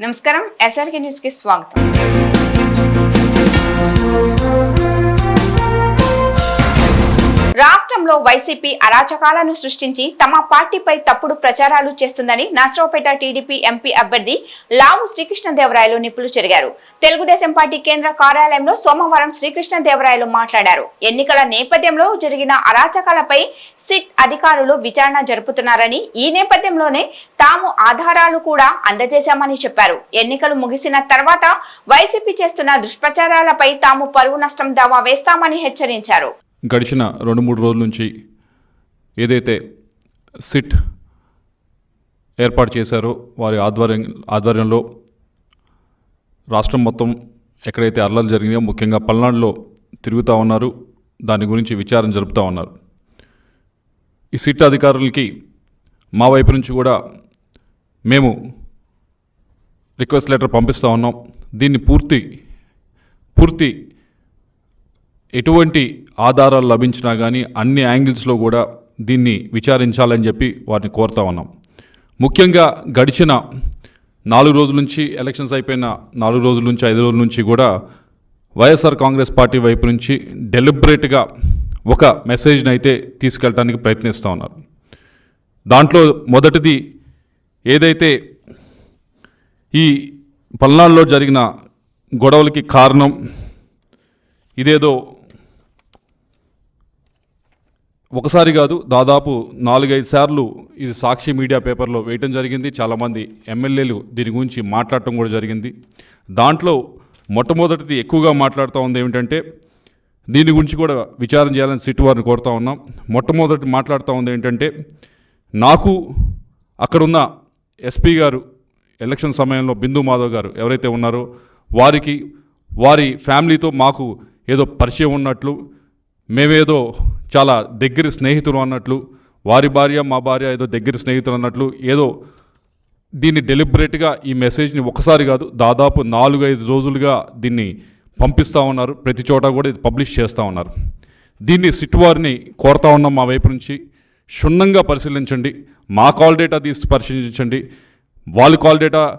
నమస్కారం ఎస్ఆర్కే న్యూస్కి స్వాగతం రాష్ట్రంలో వైసీపీ అరాచకాలను సృష్టించి తమ పార్టీపై తప్పుడు ప్రచారాలు చేస్తుందని నర్సరావుపేట టీడీపీ ఎంపీ అభ్యర్థి లావు శ్రీకృష్ణదేవరాయలు నిప్పులు చెరిగారు. తెలుగుదేశం పార్టీ కేంద్ర కార్యాలయంలో సోమవారం శ్రీకృష్ణదేవరాయలు మాట్లాడారు. ఎన్నికల నేపథ్యంలో జరిగిన అరాచకాలపై సిట్ అధికారులు విచారణ జరుపుతున్నారని ఈ నేపథ్యంలోనే తాము ఆధారాలు కూడా అందజేశామని చెప్పారు. ఎన్నికలు ముగిసిన తర్వాత వైసీపీ చేస్తున్న దుష్ప్రచారాలపై తాము పరువు నష్టం దావా వేస్తామని హెచ్చరించారు. గడిచిన రెండు మూడు రోజుల నుంచి ఏదైతే సిట్ ఏర్పాటు చేశారో వారి ఆధ్వర్యం ఆధ్వర్యంలో రాష్ట్రం మొత్తం ఎక్కడైతే అల్లలు జరిగినాయో ముఖ్యంగా పల్నాడులో తిరుగుతూ ఉన్నారు. దాని గురించి విచారణ జరుపుతూ ఉన్నారు. ఈ సిట్ అధికారులకి మా వైపు నుంచి కూడా మేము రిక్వెస్ట్ లెటర్ పంపిస్తూ ఉన్నాం. దీన్ని పూర్తి పూర్తి ఎటువంటి ఆధారాలు లభించినా కానీ అన్ని యాంగిల్స్లో కూడా దీన్ని విచారించాలని చెప్పి వారిని కోరుతా ఉన్నాం. ముఖ్యంగా గడిచిన నాలుగు రోజుల నుంచి ఎలక్షన్స్ అయిపోయిన నాలుగు రోజుల నుంచి ఐదు రోజుల నుంచి కూడా వైఎస్ఆర్ కాంగ్రెస్ పార్టీ వైపు నుంచి డెలిబరేట్గా ఒక మెసేజ్ని అయితే తీసుకెళ్ళడానికి ప్రయత్నిస్తూ ఉన్నారు. దాంట్లో మొదటిది ఏదైతే ఈ పల్నాడులో జరిగిన గొడవలకి కారణం ఇదేదో ఒకసారి కాదు దాదాపు నాలుగైదు సార్లు ఇది సాక్షి మీడియా పేపర్లో వేయటం జరిగింది. చాలామంది ఎమ్మెల్యేలు దీని గురించి మాట్లాడటం కూడా జరిగింది. దాంట్లో మొట్టమొదటిది ఎక్కువగా మాట్లాడుతూ ఉంది ఏమిటంటే దీని గురించి కూడా విచారం చేయాలని సిట్ వారిని కోరుతా ఉన్నాం. మొట్టమొదటి మాట్లాడుతూ ఉంది ఏంటంటే నాకు అక్కడున్న ఎస్పీ గారు ఎలక్షన్ సమయంలో బిందు మాధవ్ గారు ఎవరైతే ఉన్నారో వారికి వారి ఫ్యామిలీతో మాకు ఏదో పరిచయం ఉన్నట్లు మేమేదో చాలా దగ్గర స్నేహితులు అన్నట్లు వారి భార్య మా భార్య ఏదో దగ్గర స్నేహితులు అన్నట్లు ఏదో దీన్ని డెలిబరేట్గా ఈ మెసేజ్ని ఒకసారి కాదు దాదాపు నాలుగు ఐదు రోజులుగా దీన్ని పంపిస్తూ ఉన్నారు. ప్రతి చోట కూడా ఇది పబ్లిష్ చేస్తూ ఉన్నారు. దీన్ని సిట్ వారిని కోరుతా ఉన్నాం మా వైపు నుంచి. క్షుణ్ణంగా పరిశీలించండి. మా కాల్ డేటా తీసి పరిశీలించండి. వాళ్ళ కాల్ డేటా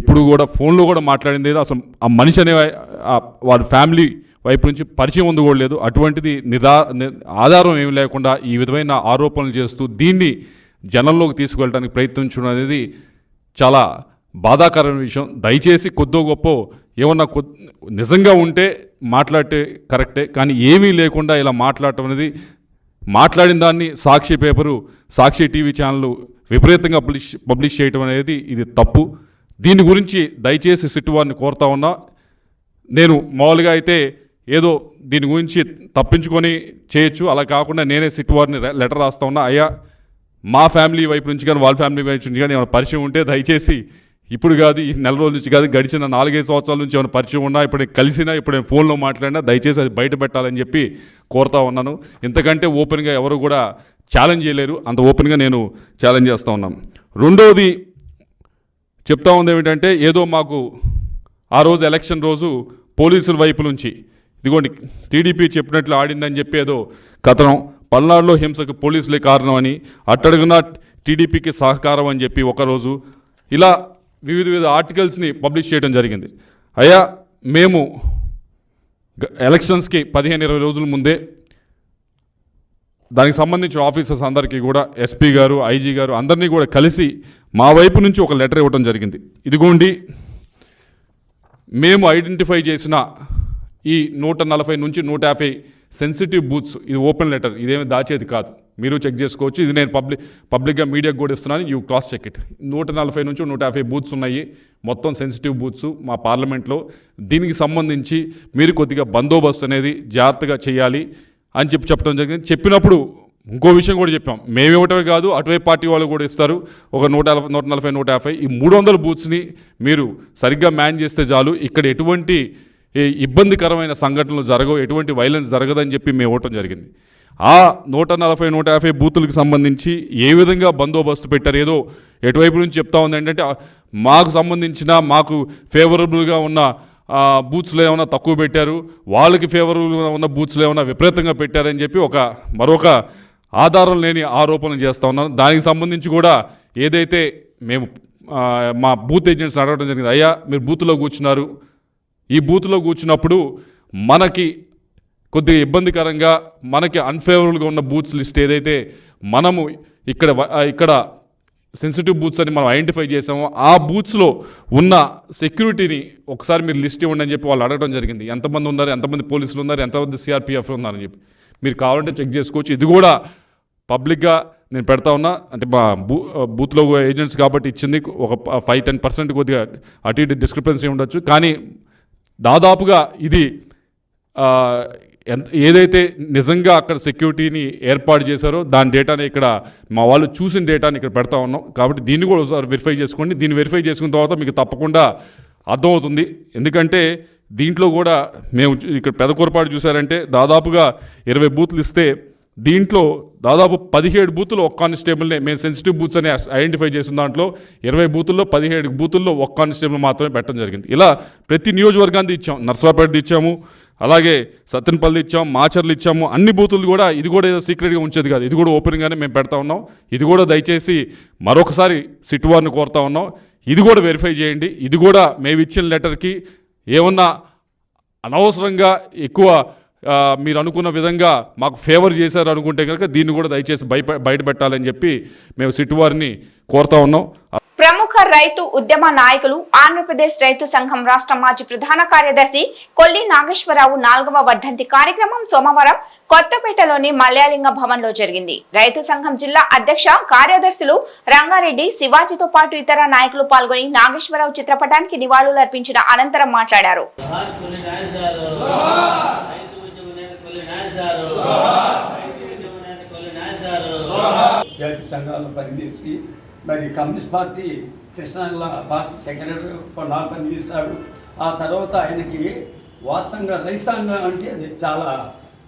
ఎప్పుడు కూడా ఫోన్లో కూడా మాట్లాడింది లేదు. అసలు ఆ మనిషి అనే వాళ్ళ వారి ఫ్యామిలీ వైపు నుంచి పరిచయం ఉంది కూడా లేదు. అటువంటిది నిదా ఆధారం ఏమి లేకుండా ఈ విధమైన ఆరోపణలు చేస్తూ దీన్ని జనంలోకి తీసుకువెళ్ళడానికి ప్రయత్నించడం అనేది చాలా బాధాకరమైన విషయం. దయచేసి కొద్దో గొప్ప ఏమన్నా కొ నిజంగా ఉంటే మాట్లాడితే కరెక్టే కానీ ఏమీ లేకుండా ఇలా మాట్లాడటం అనేది మాట్లాడిన దాన్ని సాక్షి పేపరు సాక్షి టీవీ ఛానళ్ళు విపరీతంగా పబ్లిష్ పబ్లిష్ చేయటం అనేది ఇది తప్పు. దీని గురించి దయచేసి సిట్టువారిని కోరుతా ఉన్నా నేను మామూలుగా అయితే ఏదో దీని గురించి తప్పించుకొని చేయొచ్చు. అలా కాకుండా నేనే సిట్టువారిని లెటర్ రాస్తా ఉన్నా. అయ్యా మా ఫ్యామిలీ వైపు నుంచి కానీ వాళ్ళ ఫ్యామిలీ వైపు నుంచి కానీ ఏమైనా పరిచయం ఉంటే దయచేసి ఇప్పుడు కాదు ఈ నెల రోజుల నుంచి కాదు గడిచిన నాలుగైదు సంవత్సరాల నుంచి ఏమైనా పరిచయం ఉన్నా ఇప్పుడు నేను కలిసినా ఇప్పుడు నేను ఫోన్లో మాట్లాడినా దయచేసి అది బయట పెట్టాలని చెప్పి కోరుతా ఉన్నాను. ఇంతకంటే ఓపెన్గా ఎవరు కూడా ఛాలెంజ్ చేయలేరు. అంత ఓపెన్గా నేను ఛాలెంజ్ చేస్తూ ఉన్నాను రెండవది చెప్తా ఉంది ఏమిటంటే ఏదో మాకు ఆ రోజు ఎలక్షన్ రోజు పోలీసుల వైపు నుంచి ఇదిగోండి టీడీపీ చెప్పినట్లు ఆడిందని చెప్పి ఏదో కథనం పల్నాడులో హింసకు పోలీసులే కారణం అని అట్టడుగున టీడీపీకి సహకారం అని చెప్పి ఒకరోజు ఇలా వివిధ వివిధ ఆర్టికల్స్ని పబ్లిష్ చేయడం జరిగింది. అయ్యా మేము ఎలక్షన్స్కి పదిహేను ఇరవై రోజుల ముందే దానికి సంబంధించిన ఆఫీసర్స్ అందరికీ కూడా ఎస్పీ గారు ఐజీ గారు అందరినీ కూడా కలిసి మా వైపు నుంచి ఒక లెటర్ ఇవ్వడం జరిగింది. ఇదిగోండి మేము ఐడెంటిఫై చేసిన ఈ నూట నలభై నుంచి నూట యాభై సెన్సిటివ్ బూత్స్ ఇది ఓపెన్ లెటర్ ఇదేమి దాచేది కాదు. మీరు చెక్ చేసుకోవచ్చు ఇది నేను పబ్లిక్ పబ్లిక్గా మీడియాకు కూడా ఇస్తున్నాను యూ క్రాస్ చెక్ ఇట్. నూట నలభై నుంచి నూట యాభై బూత్స్ ఉన్నాయి మొత్తం సెన్సిటివ్ బూత్స్ మా పార్లమెంట్లో. దీనికి సంబంధించి మీరు కొద్దిగా బందోబస్తు అనేది జాగ్రత్తగా చేయాలి. అని చెప్పి చెప్పడం జరిగింది. చెప్పినప్పుడు ఇంకో విషయం కూడా చెప్పాం. మేము ఇవ్వటమే కాదు అటువైపు పార్టీ వాళ్ళు కూడా ఇస్తారు. ఒక నూట నలభై నూట నలభై నూట యాభై ఈ మూడు వందల బూత్స్ని మీరు సరిగ్గా మ్యాన్ చేస్తే చాలు. ఇక్కడ ఎటువంటి ఇబ్బందికరమైన సంఘటనలు జరగవు ఎటువంటి వైలెన్స్ జరగదని చెప్పి మేము ఇవ్వటం జరిగింది. ఆ నూట నలభై నూట యాభై బూతులకు సంబంధించి ఏ విధంగా బందోబస్తు పెట్టారు? ఏదో ఎటువైపు నుంచి చెప్తా ఉంది ఏంటంటే మాకు సంబంధించిన మాకు ఫేవరబుల్గా ఉన్న బూత్స్లో ఏమైనా తక్కువ పెట్టారు? వాళ్ళకి ఫేవరబుల్గా ఉన్న బూత్స్లో ఏమైనా విపరీతంగా పెట్టారని చెప్పి ఒక మరొక ఆధారం లేని ఆరోపణలు చేస్తూ ఉన్నాను. దానికి సంబంధించి కూడా ఏదైతే మేము మా బూత్ ఏజెంట్స్ అడగడం జరిగింది అయ్యా మీరు బూత్లో కూర్చున్నారు. ఈ బూత్లో కూర్చున్నప్పుడు మనకి కొద్దిగా ఇబ్బందికరంగా మనకి అన్ఫేవరబుల్గా ఉన్న బూత్స్ లిస్ట్ ఏదైతే మనము ఇక్కడ ఇక్కడ సెన్సిటివ్ బూత్స్ అని మనం ఐడెంటిఫై చేసామో ఆ బూత్స్లో ఉన్న సెక్యూరిటీని ఒకసారి మీరు లిస్ట్ ఇవ్వండి అని చెప్పి వాళ్ళు అడగడం జరిగింది. ఎంతమంది ఉన్నారు ఎంతమంది పోలీసులు ఉన్నారు ఎంతమంది సిఆర్పిఎఫ్ ఉన్నారని చెప్పి. మీరు కావాలంటే చెక్ చేసుకోవచ్చు. ఇది కూడా పబ్లిక్గా నేను పెడతా ఉన్నా. అంటే మా బూ బూత్లో ఏజెంట్స్ కాబట్టి ఇచ్చింది. ఒక ఫైవ్ టెన్ పర్సెంట్ కొద్దిగా అటు ఇటు డిస్క్రిపెన్సీ ఉండొచ్చు. కానీ దాదాపుగా ఇది ఎంత ఏదైతే నిజంగా అక్కడ సెక్యూరిటీని ఏర్పాటు చేశారో దాని డేటాని ఇక్కడ మా వాళ్ళు చూసిన డేటాని ఇక్కడ పెడతా ఉన్నాం. కాబట్టి దీన్ని కూడా ఒకసారి వెరిఫై చేసుకోండి. దీన్ని వెరిఫై చేసుకున్న తర్వాత మీకు తప్పకుండా అర్థమవుతుంది. ఎందుకంటే దీంట్లో కూడా మేము ఇక్కడ పెదకూరపాటు చూసారంటే దాదాపుగా ఇరవై బూత్లు ఇస్తే దీంట్లో దాదాపు పదిహేడు బూతులు ఒక్క కానిస్టేబుల్నే మేము సెన్సిటివ్ బూత్స్ అని ఐడెంటిఫై చేసిన దాంట్లో ఇరవై బూతుల్లో పదిహేడు బూతుల్లో ఒక్క కానిస్టేబుల్ మాత్రమే పెట్టడం జరిగింది. ఇలా ప్రతి నియోజకవర్గాన్ని ఇచ్చాం. నర్సరాపేట ఇచ్చాము. అలాగే సత్తెనపల్లి ఇచ్చాము మాచర్లు ఇచ్చాము అన్ని బూతులు కూడా ఇది కూడా ఏదో సీక్రెట్గా ఉంచేది కాదు. ఇది కూడా ఓపెన్గానే మేము పెడతా ఉన్నాం. ఇది కూడా దయచేసి మరొకసారి సిట్ వారిని కోరుతా ఉన్నాం. ఇది కూడా వెరిఫై చేయండి. ఇది కూడా మేము ఇచ్చిన లెటర్కి ఏమన్నా అనవసరంగా ఎక్కువ మీరు అనుకున్న విధంగా మాకు ఫేవర్ చేశారు అనుకుంటే కనుక దీన్ని కూడా దయచేసి బయట బయట పెట్టాలని చెప్పి మేము సిట్ వారిని కోరుతా ఉన్నాం. ప్రముఖ రైతు ఉద్యమ నాయకులు ఆంధ్రప్రదేశ్ రైతు సంఘం రాష్ట్ర మాజీ ప్రధాన కార్యదర్శి కొల్లి నాగేశ్వరరావు నాలుగవ వర్ధంతి కార్యక్రమం సోమవారం కొత్తపేటలోని మల్యాలింగ భవన్లో జరిగింది. రైతు సంఘం జిల్లా అధ్యక్ష కార్యదర్శులు రంగారెడ్డి శివాజీతో పాటు ఇతర నాయకులు పాల్గొని నాగేశ్వరరావు చిత్రపటానికి నివాళులర్పించిన అనంతరం మాట్లాడారు. జోహార్ కొల్లి నాయక్ గారు రైతు ఉద్యమ నేత కొల్లి నాయక్ గారు రైతు ఉద్యమ నేత కొల్లి నాయక్ గారు జాతీయ సంఘాలు పనిచేసి మరి కమ్యూనిస్ట్ పార్టీ కృష్ణాల పార్టీ సెక్రటరీ కొన్నాళ్ళు పనిచేస్తాడు ఆ తర్వాత ఆయనకి వాస్తవంగా రైతు సంఘం అంటే అది చాలా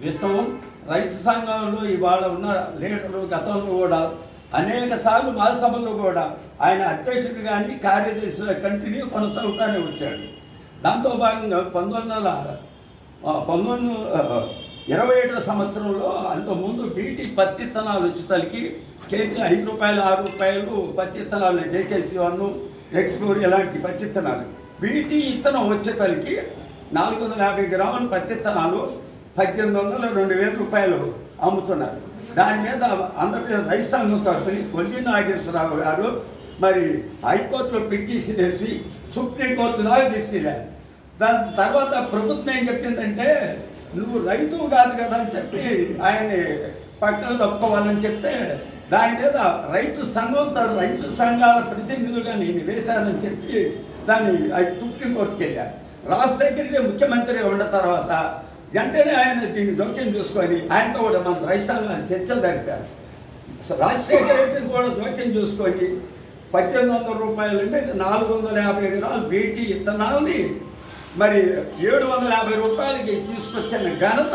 విస్తవం రైతు సంఘంలో ఇవాళ ఉన్న లీడర్లు గతంలో కూడా అనేక సార్లు మహాసభల్లో కూడా ఆయన అధ్యక్షుడు కానీ కార్యదర్శిగా కంటిన్యూ కొనసాగుతూనే వచ్చాడు. దాంతో భాగంగా పంతొమ్మిది వందల పంతొమ్మిది ఇరవై ఏడో సంవత్సరంలో అంతకుముందు బీటీ పత్తి విత్తనాలు వచ్చేసరికి కేజీ ఐదు రూపాయలు ఆరు రూపాయలు పత్తి విత్తనాలు జేకేసీ వన్ ఎక్స్ప్లోర్ ఇలాంటి పత్తి విత్తనాలు బీటీ విత్తనం వచ్చేసరికి నాలుగు వందల యాభై గ్రాముల పత్తి విత్తనాలు పద్దెనిమిది వందల రెండు వేల రూపాయలు అమ్ముతున్నారు. దాని మీద ఆంధ్రప్రదేశ్ రైతు సంఘం తరఫుని కొల్లి నాగేశ్వరరావు గారు మరి హైకోర్టులో పిటిషన్ వేసి సుప్రీంకోర్టు దాకా తీసుకెళ్ళారు. దాని తర్వాత ప్రభుత్వం ఏం చెప్పిందంటే నువ్వు రైతు కాదు కదా అని చెప్పి ఆయన్ని పక్కకు తప్పుకోవాలని చెప్తే దాని మీద రైతు సంఘం తర- రైతు సంఘాల ప్రతినిధులుగా నేను వేశానని చెప్పి దాన్ని అది సుప్రీంకోర్టుకి వెళ్ళారు. రాజశేఖర్ ముఖ్యమంత్రిగా ఉన్న తర్వాత వెంటనే ఆయన దీన్ని జోక్యం చూసుకొని ఆయనతో కూడా మన రైతు సంఘాన్ని చర్చలు జరిపారు. రాజశేఖర రెడ్డిని కూడా జోక్యం చూసుకొని పద్దెనిమిది వందల రూపాయలు అంటే నాలుగు వందల యాభై గ్రాములు బీటీ ఇత్తనాలని మరి ఏడు వందల యాభై రూపాయలకి తీసుకొచ్చిన ఘనత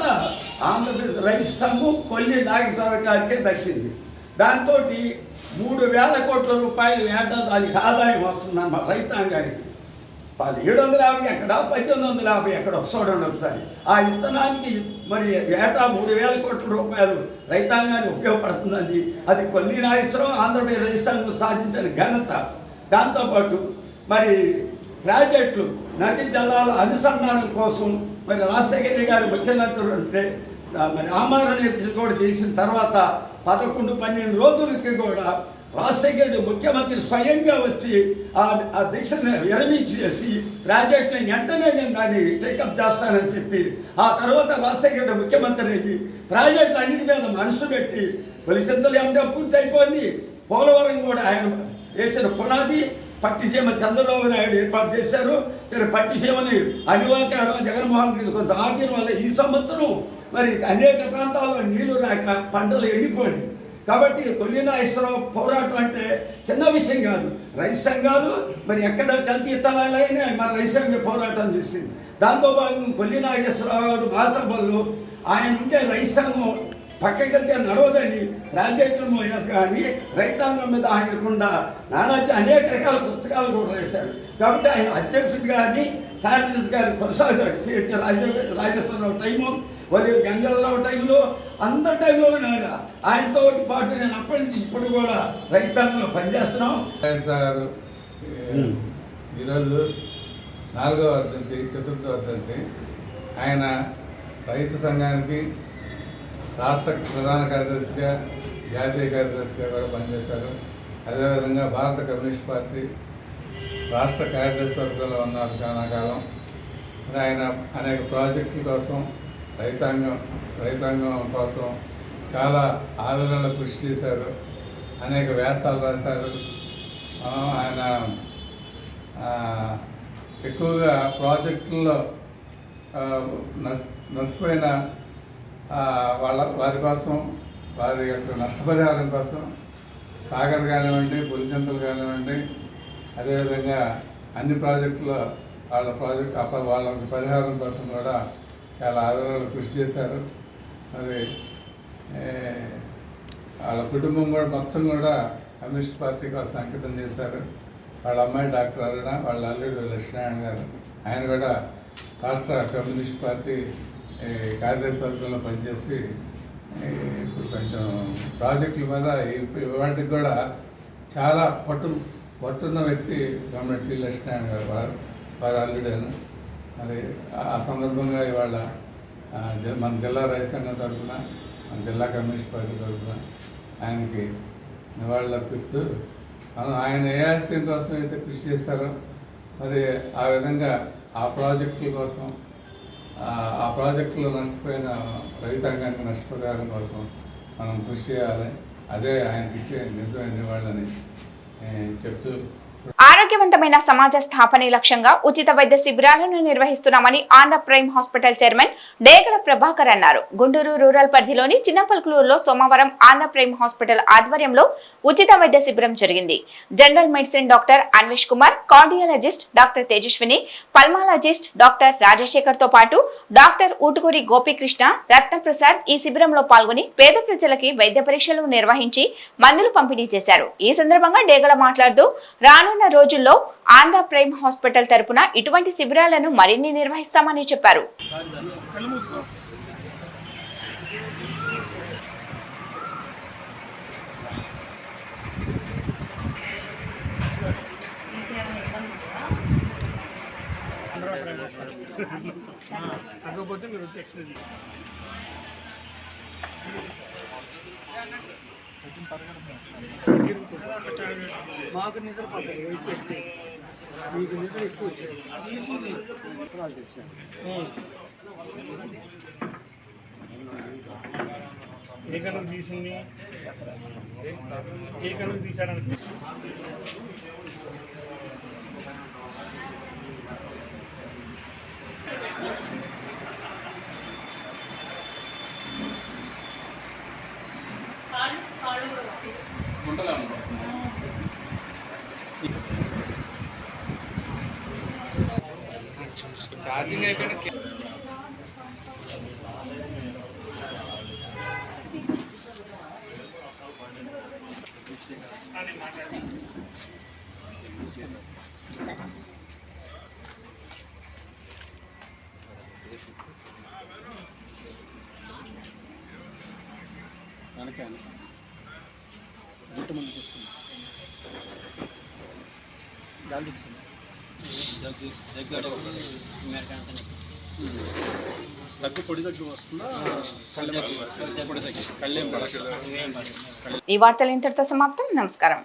ఆంధ్రప్రదేశ్ రైస్ సంఘం కొల్లి నాగేశ్వర గారికే దక్కింది. దాంతో మూడు వేల కోట్ల రూపాయలు ఏటా దానికి ఆదాయం వస్తుందన్నమాట రైతాంగానికి. పది ఏడు వందల యాభై ఎక్కడ పద్దెనిమిది వందల యాభై ఎక్కడ చూడండి ఒకసారి. ఆ ఇత్తనానికి మరి ఏటా మూడు వేల కోట్ల రూపాయలు రైతాంగానికి ఉపయోగపడుతుందండి. అది కొన్ని నాయసరం ఆంధ్రప్రదేశ్ రైతాంగం సాధించిన ఘనత. దాంతోపాటు మరి ప్రాజెక్టులు నది జలాల అనుసంధానం కోసం మరి రాజశేఖర గారు ముఖ్యమంత్రులు ఉంటే మరి ఆమరణ దీక్ష కూడా చేసిన తర్వాత పదకొండు పన్నెండు రోజులకి కూడా రాజశేఖర ముఖ్యమంత్రి స్వయంగా వచ్చి ఆ దీక్షను దీక్షను విరమించేసి ప్రాజెక్ట్ని వెంటనే నేను దాన్ని టేకప్ చేస్తానని చెప్పి ఆ తర్వాత రాజశేఖర ముఖ్యమంత్రి అయ్యి ప్రాజెక్టు అన్నిటి మీద మనసు పెట్టి కొలిసింతలు ఏమిటో పూర్తి అయిపోయింది? పోలవరం కూడా ఆయన వేసిన పునాది పట్టిసీమ చంద్రబాబు నాయుడు ఏర్పాటు చేశారు. సరే పట్టిసీమని అనివాకారం జగన్మోహన్ రెడ్డి కొంత ఆపిన వల్ల ఈ సంవత్సరం మరి అనేక ప్రాంతాల్లో నీళ్ళు రాక పంటలు ఎండిపోయినాయి. కాబట్టి కొల్లి నాగేశ్వరరావు పోరాటం అంటే చిన్న విషయం కాదు. రైతు సంఘాలు మరి ఎక్కడ కల్తీ ఇత్తనాలైనా మన రైతు సంఘ పోరాటం చేసింది. దాంతో భాగం కొల్లి నాగేశ్వరరావు గారు మహాసభల్లో ఆయన ఉంటే రైతు సంఘం పక్కకెళ్తే నడవదని రాజకీయం కానీ రైతాంగం మీద ఆయనకుండా నానా అనేక రకాల పుస్తకాలు కూడా రాశాడు. కాబట్టి ఆయన అధ్యక్షుడు కానీ కార్యదర్శి గారు కొనసాగుతాడు సిహెచ్ రాజ రాజేశ్వరరావు టైము మరియు గంగాధరరావు టైంలో అందరి టైంలో ఆయనతో పాటు నేను అప్పటి నుంచి ఇప్పుడు కూడా రైతాంగంలో పనిచేస్తున్నాం. ఈరోజు నాలుగవ వర్ధంతి చతుర్థ వర్ధంతి ఆయన రైతు సంఘానికి రాష్ట్ర ప్రధాన కార్యదర్శిగా జాతీయ కార్యదర్శిగా కూడా పనిచేశారు. అదేవిధంగా భారత కమ్యూనిస్ట్ పార్టీ రాష్ట్ర కార్యదర్శి వర్గంలో ఉన్నారు చాలా కాలం. ఆయన అనేక ప్రాజెక్టుల కోసం రైతాంగం రైతాంగం కోసం చాలా ఆవేదనలో కృషి చేశారు. అనేక వ్యాసాలు రాశారు. ఆయన ఎక్కువగా ప్రాజెక్టుల్లో నష్- నష్టపోయిన వాళ్ళ వారి కోసం వారి యొక్క నష్టపరిహారం కోసం సాగర్ కానివ్వండి పులిచింతలు కానివ్వండి అదేవిధంగా అన్ని ప్రాజెక్టులో వాళ్ళ ప్రాజెక్ట్ అప్ప వాళ్ళ పరిహారం కోసం కూడా చాలా ఆదరణలు కృషి చేశారు. మరి వాళ్ళ కుటుంబం కూడా మొత్తం కూడా కమ్యూనిస్ట్ పార్టీ కోసం అంకితం చేశారు. వాళ్ళ అమ్మాయి డాక్టర్ అరుణ వాళ్ళ అల్లుడు లక్ష్మీనారాయణ గారు. ఆయన కూడా రాష్ట్ర కమ్యూనిస్ట్ పార్టీ కార్యదర్శివర్గంలో పనిచేసి ఇప్పుడు కొంచెం ప్రాజెక్టుల మీద ఈ- వాటికి కూడా చాలా పట్టు పట్టున్న వ్యక్తి గవర్నమెంట్ టి. లక్ష్మీనారాయణ గారు వారు వారు అల్లుడేను. మరి ఆ- సందర్భంగా ఇవాళ మన జిల్లా రైస్ సంఘం తరఫున మన జిల్లా కమ్యూనిస్ట్ పార్టీ తరఫున ఆయనకి నివాళులు అర్పిస్తూ మనం ఆయన ఏఆర్సీ కోసం అయితే కృషి చేస్తారో మరి ఆ విధంగా ఆ ప్రాజెక్టుల కోసం ఆ- ప్రాజెక్టులో నష్టపోయిన రైతాంగానికి నష్టపరిహారం కోసం మనం కృషి చేయాలి. అదే ఆయనకి ఇచ్చే నిజమైన నివాళని ఏ, చెప్తూ ఆరోగ్యవంతమైన సమాజ స్థాపనే లక్ష్యంగా ఉచిత వైద్య శిబిరాలను నిర్వహిస్తున్నామని Andhra prime hospital chairman Degala Prabhakar అన్నారు. గుంటూరు రూరల్ పరిధిలోని చిన్నపల్కులూరులో సోమవారం ఆంధ్ర ప్రైమ్ హాస్పిటల్ ఆధ్వర్యంలో ఉచిత వైద్య శిబిరం జరిగింది. General medicine doctor Anvesh Kumar cardiologist doctor Tejaswini pulmonologist doctor రాజశేఖర్తో పాటు డాక్టర్ ఊటుకూరి గోపీకృష్ణ రత్నప్రసాద్ ఈ శిబిరంలో పాల్గొని పేద ప్రజలకి వైద్య పరీక్షలు నిర్వహించి మందులు పంపిణీ చేశారు. ఈ సందర్భంగా డేగల మాట్లాడుతూ రానున్న రోజుల్లో ఆంధ్ర ప్రైమ్ హాస్పిటల్ తరపున ఇటువంటి శిబిరాలను మరిన్ని నిర్వహిస్తామని చెప్పారు కాకపోతే మీరు వచ్చి ఎక్స్ప్లెయిన్ తీయండి. మాకు నిద్ర పట్టదు వయసు మీకు నిద్ర ఎక్కువ వచ్చేది. ఈసీజీ ఏ కనుక తీసింది? ఏ కనుక తీశారని ఛార్జింగ్ అయిపోయిన దగ్గు దగ్గు వస్తుందా కళ్ళెం పొడి దగ్గు కళ్ళెం ఈ వార్తలు ఇంతటితో సమాప్తం. నమస్కారం.